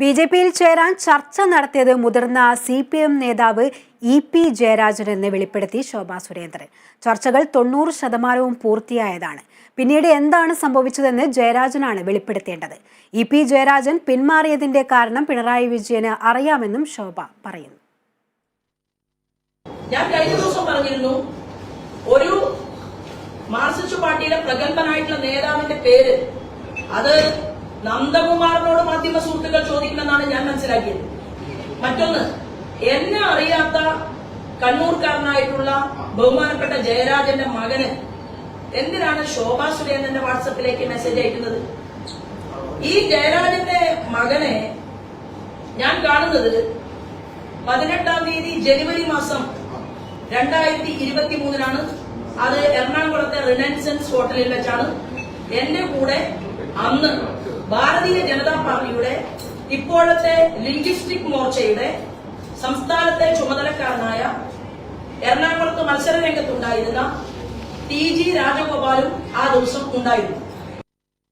B J പിയിൽ ചേരാൻ ചർച്ച നടത്തിയത് മുതിർന്ന സി പി എം നേതാവ് ഇ പി ജയരാജൻ എന്ന് വെളിപ്പെടുത്തി ശോഭാ സുരേന്ദ്രൻ. ചർച്ചകൾ തൊണ്ണൂറ് ശതമാനവും പൂർത്തിയായതാണ്. പിന്നീട് എന്താണ് സംഭവിച്ചതെന്ന് ജയരാജനാണ് വെളിപ്പെടുത്തേണ്ടത്. ഇ പി ജയരാജൻ പിന്മാറിയതിന്റെ കാരണം പിണറായി വിജയന് അറിയാമെന്നും ശോഭ പറയുന്നു. ഞാൻ കഴിഞ്ഞ ദിവസം പറഞ്ഞിരുന്നു ഒരു മാർസിസ്റ്റ് പാർട്ടിയിലെ പ്രഗത്ഭനായിട്ടുള്ള നേതാവിന്റെ പേര് അത് നന്ദകുമാറിനോട് മാധ്യമ സുഹൃത്തുക്കൾ ചോദിക്കണമെന്നാണ് ഞാൻ മനസ്സിലാക്കിയത്. മറ്റൊന്ന് എന്നെ അറിയാത്ത കണ്ണൂർക്കാരനായിട്ടുള്ള ബഹുമാനപ്പെട്ട ജയരാജന്റെ മകന് എന്തിനാണ് ശോഭാ സുരേന്ദ്രന്റെ വാട്സപ്പിലേക്ക് മെസ്സേജ് അയക്കുന്നത്? ഈ ജയരാജന്റെ മകനെ ഞാൻ കാണുന്നത് പതിനെട്ടാം തീയതി ജനുവരി മാസം രണ്ടായിരത്തി ഇരുപത്തി മൂന്നിനാണ് അത് എറണാകുളത്തെ റിനൻസൻസ് ഹോട്ടലിൽ വെച്ചാണ്. എന്റെ കൂടെ അന്ന് ഭാരതീയ ജനതാ പാർട്ടിയുടെ ഇപ്പോഴത്തെ ലിംഗ്വിസ്റ്റിക് മോർച്ചയുടെ സംസ്ഥാനത്തെ ചുമതലക്കാരനായ എറണാകുളത്ത് മത്സര രംഗത്തുണ്ടായിരുന്ന ടി ജി രാജഗോപാലും ആ ദിവസം ഉണ്ടായിരുന്നു.